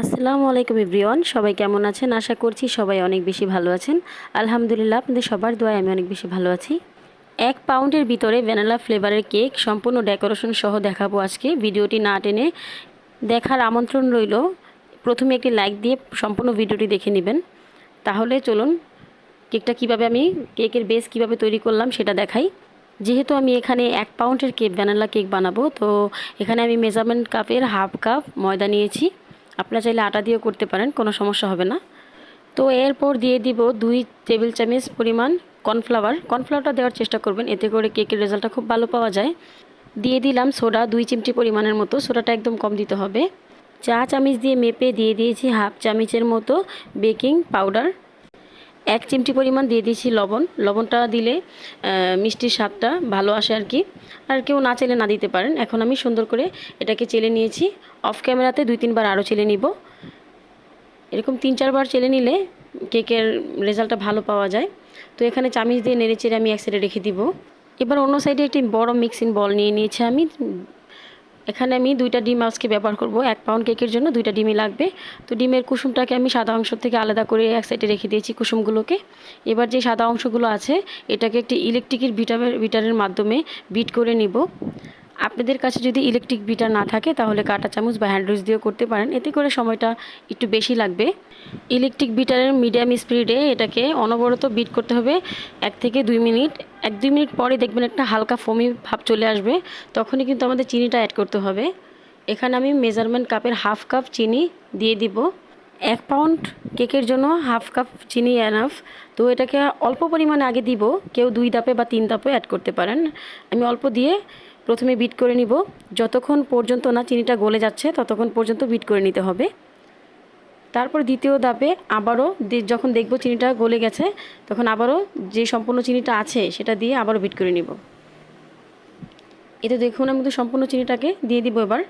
আসসালামু আলাইকুম এভরিওয়ান, সবাই কেমন আছেন? আশা করছি সবাই অনেক বেশি ভালো আছেন। আলহামদুলিল্লাহ, আপনাদের সবার দোয়ায় আমি অনেক বেশি ভালো আছি। এক পাউন্ডের ভিতরে ভ্যানিলা ফ্লেভারের কেক, সম্পূর্ণ ডেকোরেশন সহ দেখাবো আজকে। ভিডিওটি না টেনে দেখার আমন্ত্রণ রইল। প্রথমে একটি লাইক দিয়ে সম্পূর্ণ ভিডিওটি দেখে নেবেন। তাহলে চলুন, কেকটা কীভাবে আমি, কেকের বেস কীভাবে তৈরি করলাম সেটা দেখাই। যেহেতু আমি এখানে এক পাউন্ডের কেক ভ্যানিলা কেক বানাবো, তো এখানে আমি মেজারমেন্ট কাপের হাফ কাপ ময়দা নিয়েছি। আপনারা চাইলে আটা দিয়েও করতে পারেন, কোনো সমস্যা হবে না। তো এরপর দিয়ে দিব দুই টেবিল চামচ পরিমাণ কর্নফ্লাওয়ার। কর্নফ্লাওয়ারটা দেওয়ার চেষ্টা করবেন, এতে করে কেকের রেজাল্টটা খুব ভালো পাওয়া যায়। দিয়ে দিলাম সোডা দুই চিমটি পরিমাণের মতো, সোডাটা একদম কম দিতে হবে। চা চামচ দিয়ে মেপে দিয়ে দিয়েছি হাফ চামচের মতো বেকিং পাউডার। এক চিমটি পরিমাণ দিয়ে দিয়েছি লবণ। লবণটা দিলে মিষ্টির স্বাদটা ভালো আসে আর কি। আর কেউ না চেলে না দিতে পারেন। এখন আমি সুন্দর করে এটাকে চেলে নিয়েছি। অফ ক্যামেরাতে দুই তিনবার আরও চেলে নিব। এরকম তিন চারবার চেলে নিলে কেকের রেজাল্টটা ভালো পাওয়া যায়। তো এখানে চামিচ দিয়ে নেড়ে চেড়ে আমি এক সাইডে রেখে দিব। এবার অন্য সাইডে একটি বড় মিক্সিং বল নিয়ে নিয়েছি আমি। এখানে আমি দুইটা ডিম আজকে ব্যবহার করব। এক পাউন্ড কেকের জন্য দুইটা ডিমই লাগবে। তো ডিমের কুসুমটাকে আমি সাদা অংশ থেকে আলাদা করে এক সাইডে রেখে দিয়েছি কুসুমগুলোকে। এবার যে সাদা অংশগুলো আছে, এটাকে একটি ইলেকট্রিকের বিটারের বিটারের মাধ্যমে বিট করে নিব। আপনাদের কাছে যদি ইলেকট্রিক বিটার না থাকে, তাহলে কাঁটা চামচ বা হ্যান্ড দিয়েও করতে পারেন। এতে করে সময়টা একটু বেশি লাগবে। ইলেকট্রিক বিটারের মিডিয়াম স্পিডে এটাকে অনবরত বিট করতে হবে এক থেকে দুই মিনিট। এক দুই মিনিট পরে দেখবেন একটা হালকা ফমি ভাব চলে আসবে। তখনই কিন্তু আমাদের চিনিটা অ্যাড করতে হবে। এখানে আমি মেজারমেন্ট কাপের হাফ কাপ চিনি দিয়ে দিব। এক পাউন্ড কেকের জন্য হাফ কাপ চিনি এনাফ তো এটাকে অল্প পরিমাণে আগে দিব। কেউ দুই দাপে বা তিন দাপে অ্যাড করতে পারেন। আমি অল্প দিয়ে প্রথমে বিট করে নিব। যতক্ষণ পর্যন্ত না চিনিটা গলে যাচ্ছে, ততক্ষণ পর্যন্ত বিট করে নিতে হবে। তারপর দ্বিতীয় ধাপে আবারও যখন দেখব চিনিটা গলে গেছে, তখন আবারও যে সম্পূর্ণ চিনিটা আছে, সেটা দিয়ে আবারও বিট করে নিব। এতে দেখুন, আমি কিন্তু সম্পূর্ণ চিনিটাকে দিয়ে দিব এবার।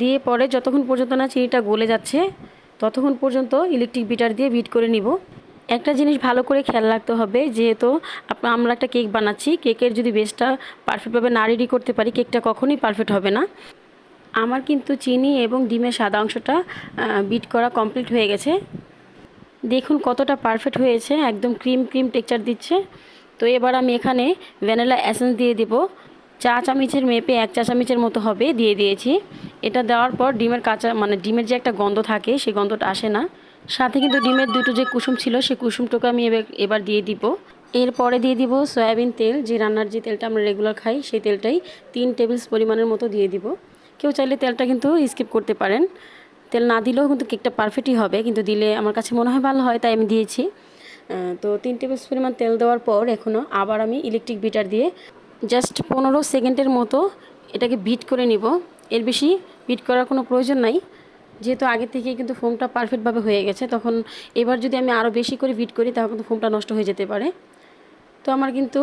দিয়ে পরে যতক্ষণ পর্যন্ত না চিনিটা গলে যাচ্ছে, ততক্ষণ পর্যন্ত ইলেকট্রিক বিটার দিয়ে বিট করে নিব। একটা জিনিস ভালো করে খেয়াল রাখতে হবে, যেহেতু আমরা একটা কেক বানাচ্ছি, কেকের যদি বেসটা পারফেক্টভাবে না রেডি করতে পারি, কেকটা কখনোই পারফেক্ট হবে না। আমার কিন্তু চিনি এবং ডিমের সাদা অংশটা বিট করা কমপ্লিট হয়ে গেছে। দেখুন কতটা পারফেক্ট হয়েছে, একদম ক্রিম ক্রিম টেক্সচার দিচ্ছে। তো এবার আমি এখানে ভ্যানিলা অ্যাসেন্স দিয়ে দেব। চা চামিচের মেপে এক চা চামিচের মতো হবে, দিয়ে দিয়েছি। এটা দেওয়ার পর ডিমের কাঁচা মানে ডিমের যে একটা গন্ধ থাকে, সেই গন্ধটা আসে না। সাথে কিন্তু ডিমের দুটো যে কুসুম ছিল সেই কুসুমটুকু আমি এবার দিয়ে দিব। এরপরে দিয়ে দিব সয়াবিন তেল, যে রান্নার যে তেলটা আমরা রেগুলার খাই, সেই তেলটাই তিন টেবিলস পরিমাণের মতো দিয়ে দিব। কেউ চাইলে তেলটা কিন্তু স্কিপ করতে পারেন। তেল না দিলেও কিন্তু কেকটা পারফেক্টই হবে, কিন্তু দিলে আমার কাছে মনে হয় ভালো হয়, তাই আমি দিয়েছি। তো তিন টেবিল পরিমাণ তেল দেওয়ার পর এখনও আবার আমি ইলেকট্রিক বিটার দিয়ে জাস্ট পনেরো সেকেন্ডের মতো এটাকে বিট করে নিব। এর বেশি বিট করার কোনো প্রয়োজন নাই। যেহেতু আগে থেকে কিন্তু ফোমটা পারফেক্টভাবে হয়ে গেছে, তখন এবার যদি আমি আরও বেশি করে বিট করি, তাহলে কিন্তু ফোমটা নষ্ট হয়ে যেতে পারে। তো আমার কিন্তু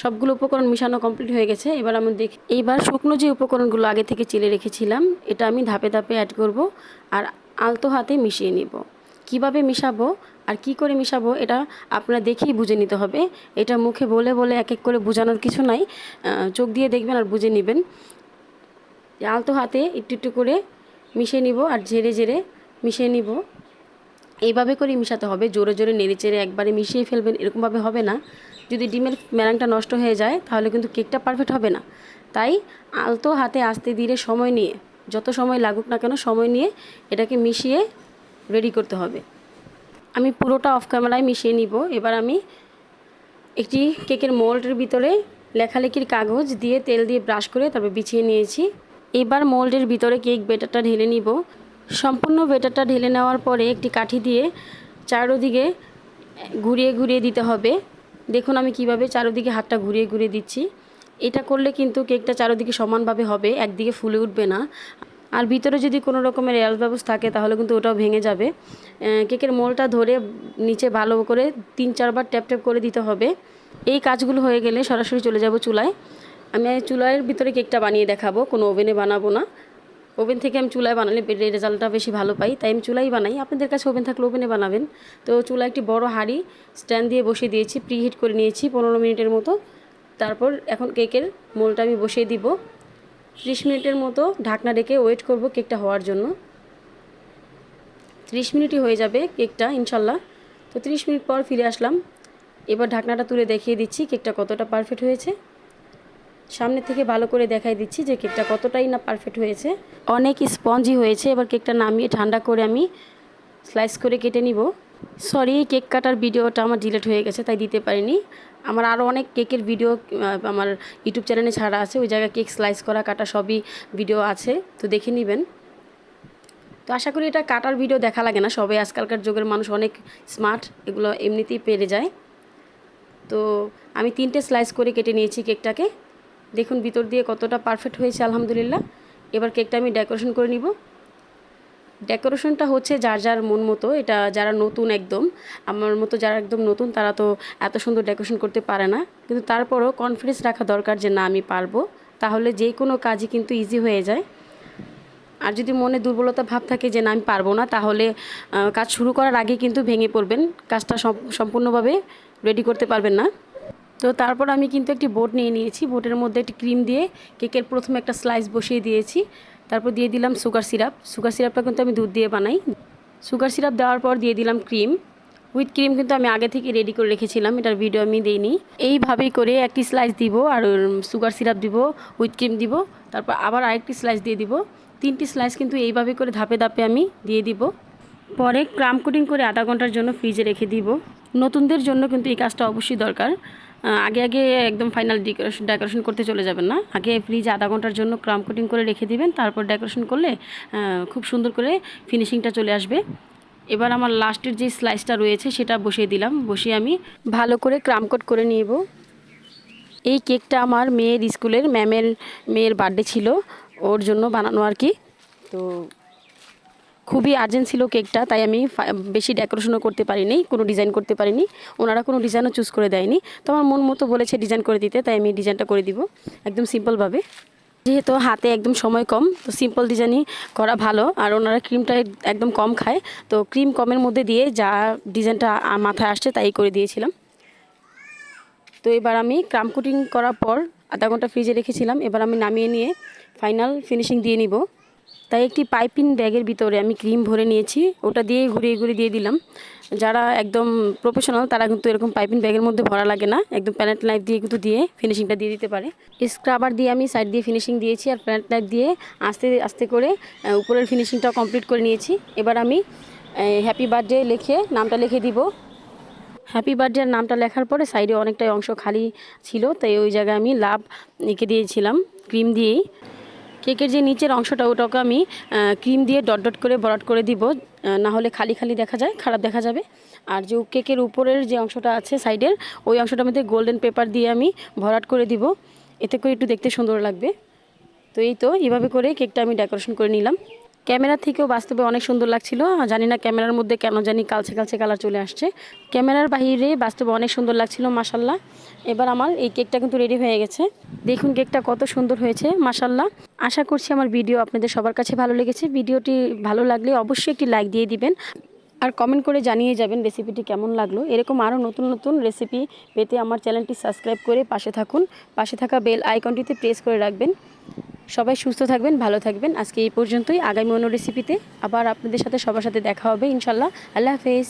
সবগুলো উপকরণ মিশানো কমপ্লিট হয়ে গেছে। এবার আমি দেখি, এইবার শুকনো যে উপকরণগুলো আগে থেকে চেলে রেখেছিলাম, এটা আমি ধাপে ধাপে অ্যাড করব আর আলতো হাতে মিশিয়ে নিব। কীভাবে মিশাবো আর কি করে মিশাবো, এটা আপনারা দেখেই বুঝে নিতে হবে। এটা মুখে বলে বলে এক এক করে বোঝানোর কিছু নাই। চোখ দিয়ে দেখবেন আর বুঝে নেবেন। আলতো হাতে একটু একটু করে মিশিয়ে নিব আর ঝেড়ে ঝেড়ে মিশিয়ে নিব। এইভাবে করে মিশাতে হবে। জোরে জোরে নেড়ে চেড়ে একবারে মিশিয়ে ফেলবেন এরকমভাবে হবে না। যদি ডিমের ম্যারাংটা নষ্ট হয়ে যায় তাহলে কিন্তু কেকটা পারফেক্ট হবে না। তাই আলতো হাতে আস্তে ধীরে সময় নিয়ে, যত সময় লাগুক না কেন সময় নিয়ে এটাকে মিশিয়ে রেডি করতে হবে। আমি পুরোটা অফ ক্যামেরায় মিশিয়ে নিব। এবার আমি একটি কেকের মোল্ডের ভিতরে লেখালেখির কাগজ দিয়ে তেল দিয়ে ব্রাশ করে তারপর বিছিয়ে নিয়েছি। এবার মোল্ডের ভিতরে কেক বেটারটা ঢেলে নিব। সম্পূর্ণ বেটারটা ঢেলে নেওয়ার পরে একটি কাঠি দিয়ে চারোদিকে ঘুরিয়ে ঘুরিয়ে দিতে হবে। দেখুন আমি কীভাবে চারোদিকে হাতটা ঘুরিয়ে ঘুরিয়ে দিচ্ছি। এটা করলে কিন্তু কেকটা চারোদিকে সমানভাবে হবে, একদিকে ফুলে উঠবে না। আর ভিতরে যদি কোনো রকমের এয়ার ব্যবস্থা থাকে তাহলে কিন্তু ওটাও ভেঙে যাবে। কেকের মোলটা ধরে নিচে ভালো করে তিন চারবার ট্যাপ ট্যাপ করে দিতে হবে। এই কাজগুলো হয়ে গেলে সরাসরি চলে যাব চুলায়। আমি চুলার ভিতরে কেকটা বানিয়ে দেখাবো, কোনো ওভেনে বানাবো না। ওভেন থেকে আমি চুলায় বানালে রেজাল্টটা বেশি ভালো পাই, তাই আমি চুলাই বানাই। আপনাদের কাছে ওভেন থাকলে ওভেনে বানাবেন। তো চুলা একটি বড় হাঁড়ি স্ট্যান্ড দিয়ে বসিয়ে দিয়েছি, প্রিহিট করে নিয়েছি পনেরো মিনিটের মতো। তারপর এখন কেকের মোলটা আমি বসিয়ে দিব। ত্রিশ মিনিটের মতো ঢাকনা ডেকে ওয়েট করব কেকটা হওয়ার জন্য। ত্রিশ মিনিটই হয়ে যাবে কেকটা, ইনশাল্লাহ। তো ত্রিশ মিনিট পর ফিরে আসলাম। এবার ঢাকনাটা তুলে দেখিয়ে দিচ্ছি কেকটা কতটা পারফেক্ট হয়েছে। সামনে থেকে ভালো করে দেখাই দিচ্ছি যে কেকটা কতটাই না পারফেক্ট হয়েছে। অনেক স্পঞ্জি হয়েছে, এবার কেকটা নামিয়ে ঠান্ডা করে আমি স্লাইস করে কেটে নিব। সরি কেক কাটার ভিডিওটা আমার ডিলেট হয়ে গেছে, তাই দিতে পারিনি। আমার আরও অনেক কেকের ভিডিও আমার ইউটিউব চ্যানেলে ছাড়া আছে, ওই জায়গায় কেক স্লাইস করা, কাটা সবই ভিডিও আছে, তো দেখে নেবেন। তো আশা করি এটা কাটার ভিডিও দেখা লাগে না, সবাই আজকালকার যুগের মানুষ অনেক স্মার্ট এগুলো এমনিতেই পেরে যায়। তো আমি তিনটে স্লাইস করে কেটে নিয়েছি কেকটাকে। দেখুন ভিতর দিয়ে কতটা পারফেক্ট হয়েছে, আলহামদুলিল্লাহ। এবার কেকটা আমি ডেকোরেশন করে নিব। ডেকোরেশনটা হচ্ছে যার যার মন মতো, এটা যারা নতুন একদম, আমার মতো যারা একদম নতুন, তারা তো এত সুন্দর ডেকোরেশন করতে পারে না। কিন্তু তারপরও কনফিডেন্স রাখা দরকার যে না, আমি পারব। তাহলে যে কোনো কাজই কিন্তু ইজি হয়ে যায়। আর যদি মনে দুর্বলতা ভাব থাকে যে না, আমি পারব না, তাহলে কাজ শুরু করার আগে কিন্তু ভেঙে পড়বেন। কাজটা সম্পূর্ণভাবে রেডি করতে পারবেন না। তো তারপর আমি কিন্তু একটি বোট নিয়ে নিয়েছি। বোটের মধ্যে একটি ক্রিম দিয়ে কেকের প্রথমে একটা স্লাইস বসিয়ে দিয়েছি। তারপর দিয়ে দিলাম সুগার সিরাপ। সুগার সিরাপটা কিন্তু আমি দুধ দিয়ে বানাই। সুগার সিরাপ দেওয়ার পর দিয়ে দিলাম ক্রিম। উইথ ক্রিম কিন্তু আমি আগে থেকে রেডি করে রেখেছিলাম। এটার ভিডিও আমি দিইনি। এইভাবেই করে একটি স্লাইস দিব আর সুগার সিরাপ দিব উইথ ক্রিম দিব। তারপর আবার আরেকটি স্লাইস দিয়ে দিব। তিনটি স্লাইস কিন্তু এইভাবে করে ধাপে ধাপে আমি দিয়ে দিব। পরে ক্রাম কোটিং করে আধা ঘণ্টার জন্য ফ্রিজে রেখে দিব। নতুনদের জন্য কিন্তু এই কাজটা অবশ্যই দরকার। আগে আগে একদম ফাইনাল ডেকোরেশন ডেকোরেশন করতে চলে যাবেন না। আগে ফ্রিজে আধা ঘণ্টার জন্য ক্রাম কোটিং করে রেখে দিবেন, তারপর ডেকোরেশন করলে খুব সুন্দর করে ফিনিশিংটা চলে আসবে। এবার আমার লাস্টের যে স্লাইসটা রয়েছে, সেটা বসিয়ে দিলাম। বসিয়ে আমি ভালো করে ক্রাম কোট করে নিব। এই কেকটা আমার মেয়ের স্কুলের ম্যামের মেয়ের বার্থডে ছিল, ওর জন্য বানানো আর কি। তো খুবই আর্জেন্ট ছিল কেকটা তাই আমি বেশি ডেকোরেশনও করতে পারিনি, কোনো ডিজাইন করতে পারিনি। ওনারা কোনো ডিজাইনও চুজ করে দেয়নি। তো আমার মন মতো বলেছে ডিজাইন করে দিতে, তাই আমি ডিজাইনটা করে দিব, একদম সিম্পলভাবে যেহেতু হাতে একদম সময় কম, তো সিম্পল ডিজাইনই করা ভালো। আর ওনারা ক্রিমটা একদম কম খায়, তো ক্রিম কমের মধ্যে দিয়ে যা ডিজাইনটা মাথায় আসছে, তাই করে দিয়েছিলাম। তো এবার আমি ক্রাম কুটিং করার পর আধা ঘণ্টা ফ্রিজে রেখেছিলাম। এবার আমি নামিয়ে নিয়ে ফাইনাল ফিনিশিং দিয়ে নিব। তাই একটি পাইপিং ব্যাগের ভিতরে আমি ক্রিম ভরে নিয়েছি। ওটা দিয়ে ঘুরিয়ে ঘুরিয়ে দিয়ে দিলাম। যারা একদম প্রফেশনাল তারা কিন্তু এরকম পাইপিং ব্যাগের মধ্যে ভরা লাগে না। একদম প্যানেট নাইফ দিয়ে কিন্তু দিয়ে ফিনিশিংটা দিয়ে দিতে পারে। স্ক্রাবার দিয়ে আমি সাইড দিয়ে ফিনিশিং দিয়েছি আর প্যানেট নাইফ দিয়ে আস্তে আস্তে করে উপরের ফিনিশিংটা কমপ্লিট করে নিয়েছি। এবার আমি হ্যাপি বার্থডে লিখে নামটা লিখে দিব। হ্যাপি বার্থডে নামটা লেখার পরে সাইডে অনেকটাই অংশ খালি ছিল, তাই ওই জায়গায় আমি লাভ এঁকে দিয়েছিলাম ক্রিম দিয়েই। কেকের যে নিচের অংশটা, ওটাকে আমি ক্রিম দিয়ে ডট ডট করে, বরাট করে দিব। না হলে খালি খালি দেখা যায়, খারাপ দেখা যাবে। আর যে কেকের উপরের যে অংশটা আছে সাইডের, ওই অংশটার মধ্যে গোল্ডেন পেপার দিয়ে আমি ভরাট করে দিব। এতে করে একটু দেখতে সুন্দর লাগবে। তো এই তো, এভাবে করে কেকটা আমি ডেকোরেশন করে নিলাম। ক্যামেরা থেকেও বাস্তবে অনেক সুন্দর লাগছিল। জানি না ক্যামেরার মধ্যে কেন জানি কালছে কালছে কালার চলে আসছে। ক্যামেরার বাহিরে বাস্তবে অনেক সুন্দর লাগছিল মাসাল্লাহ এবার আমার এই কেকটা কিন্তু রেডি হয়ে গেছে। দেখুন কেকটা কত সুন্দর হয়েছে মাসাল্লাহ আশা করছি আমার ভিডিও আপনাদের সবার কাছে ভালো লেগেছে। ভিডিওটি ভালো লাগলে অবশ্যই একটি লাইক দিয়ে দিবেন। আর কমেন্ট করে জানিয়ে যাবেন রেসিপিটি কেমন লাগল। এরকম আরও নতুন নতুন রেসিপি পেতে আমার চ্যানেলটি সাবস্ক্রাইব করে পাশে থাকুন। পাশে থাকা বেল আইকনটিতে প্রেস করে রাখবেন। সবাই সুস্থ থাকবেন, ভালো থাকবেন। আজকে এই পর্যন্তই। আগামী অন্য রেসিপিতে আবার আপনাদের সাথে সবার সাথে দেখা হবে ইনশাল্লাহ। আল্লাহ হাফেজ।